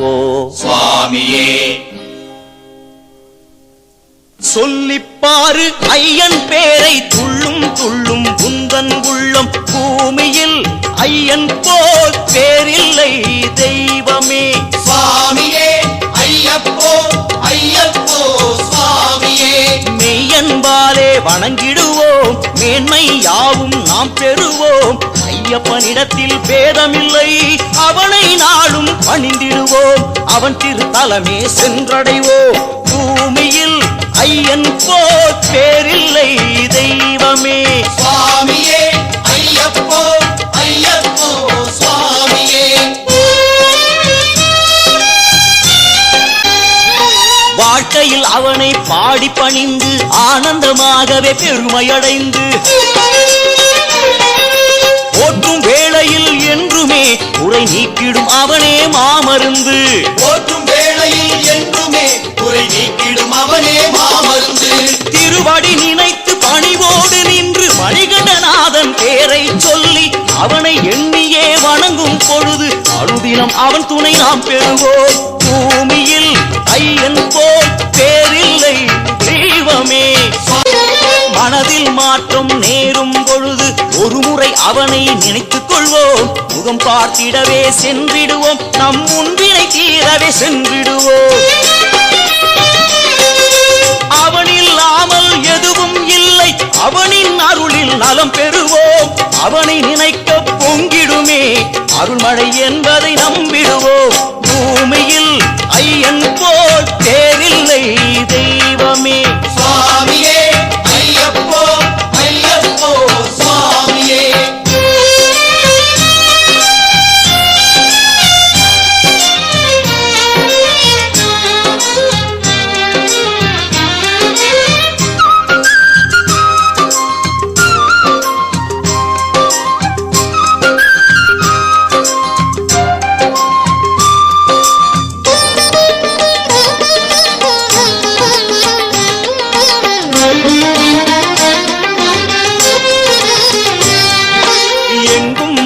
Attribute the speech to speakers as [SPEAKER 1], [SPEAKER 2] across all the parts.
[SPEAKER 1] ஐயப்போ
[SPEAKER 2] சுவாமியே.
[SPEAKER 1] சொல்லிப்பாரு ஐயன் பேரை துள்ளும் துள்ளும் குந்தன் உள்ளம் பூமியில். ஐயன் போல் பேரில்லை தெய்வமே.
[SPEAKER 2] சுவாமியே ஐயப்போ ஐயப்போ சுவாமியே.
[SPEAKER 1] மெய்யன்பாலே வணங்கிடுவோம். மேன்மை யாவும் நாம் பெறுவோம். ஐயப்பனிடத்தில் பேதமில்லை. அவனை நாளும் அவன் திருத்தலமே சென்றடைவோம் பூமியில் ஐயன் போல் பேரில்லை தெய்வமே.
[SPEAKER 2] சுவாமியே ஐயப்போ ஐயப்போ சுவாமியே.
[SPEAKER 1] வாழ்க்கையில் அவனை பாடி பணிந்து ஆனந்தமாகவே பெருமையடைந்து. போற்றும் வேளையில் என்றுமே குறை நீக்கிடும் அவனே மாமருந்து.
[SPEAKER 2] போற்றும் வேளையில் என்றுமே குறை நீக்கிடும் அவனே மாமருந்து.
[SPEAKER 1] திருவடி நினைத்து பணிவோடு நின்று மணிகண்டநாதன் பேரை சொல்லி அவனை எண்ணியே வணங்கும் பொழுது அனுதினம் அவன் துணை நாம் பெறுவோம். பூமியில் ஐயன் போல் பேரில்லை தெய்வமே. மனதில் மாற்றம் ஒரு அவனை நினைத்துக் கொள்வோம். முகம் பார்த்திடவே சென்றிடுவோம். நம் முன்பினை தீரவே சென்றிடுவோம். அவனில்லாமல் எதுவும் இல்லை. அவனின் அருளில் நலம் பெறுவோம். அவனை நினைக்க பொங்கிடுமே. அருள்மழை என்பதை நம்பிடுவோம். பூமியில் ஐயன் போல் தே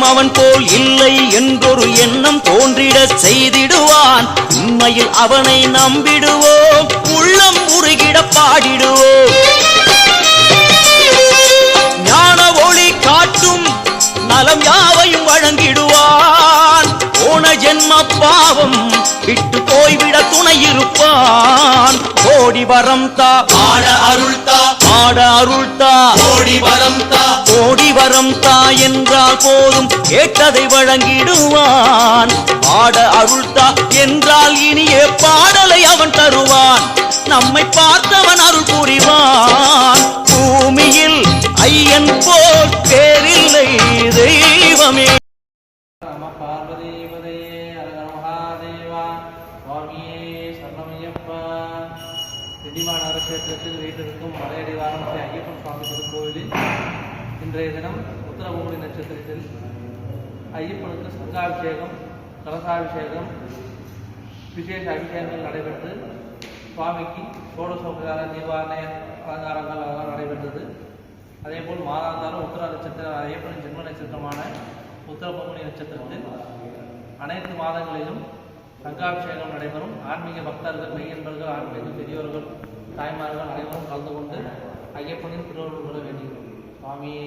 [SPEAKER 1] அவன் போல் இல்லை என்றொரு எண்ணம் தோன்றிடச் செய்திடுவான். உண்மையில் அவனை நம்பிடுவோம். உள்ளம் உருகிட பாடிடுவோம். ஞான ஒளி காட்டும் நலம் யாவையும் வழங்கிடுவான். போன ஜென்ம பாவம் விட்டு போய்விட துணை இருப்பான். கோடி வரம் தா.
[SPEAKER 2] ஆட அருள்தா
[SPEAKER 1] ஆட அருள்தா
[SPEAKER 2] கோடி வரம் தா.
[SPEAKER 1] கோடி வரம் தா என்றால் போதும் கேட்டதை வழங்கிடுவான். பாட அருள்தா என்றால் இனிய பாடலை அவன் தருவான். நம்மை பார்த்தவன் அருள் புரிவான். பூமியில் ஐயன் போல் பேரில்லை தெய்வமே.
[SPEAKER 3] நம கஷேத்திரத்தில் வீட்டிற்கும் மலையடிவாரம் ஸ்ரீ ஐயப்பன் சுவாமி திருக்கோவிலில் இன்றைய தினம் உத்தரபூமி நட்சத்திரத்தில் ஐயப்பனுக்கு சங்காபிஷேகம் கலசாபிஷேகம் விசேஷ அபிஷேகங்கள் நடைபெற்று சுவாமிக்கு சோடசோபகார நிர்வாண அலங்காரங்கள் அதெல்லாம் நடைபெற்றது. அதேபோல் மாதாந்தாரம் உத்தர நட்சத்திரம் ஐயப்பனின் ஜென்ம நட்சத்திரமான உத்தரபூமணி நட்சத்திரத்தில் அனைத்து மாதங்களிலும் சங்காபிஷேகம் நடைபெறும். ஆன்மீக பக்தர்கள் மெய்யன்பர்கள் ஆன்மீக பெரியோர்கள் தாய்மார்கள் அனைவரும் கலந்து கொண்டு ஐயப்பனின் திருவள்ளுவர் வேண்டுகிறோம். சுவாமியே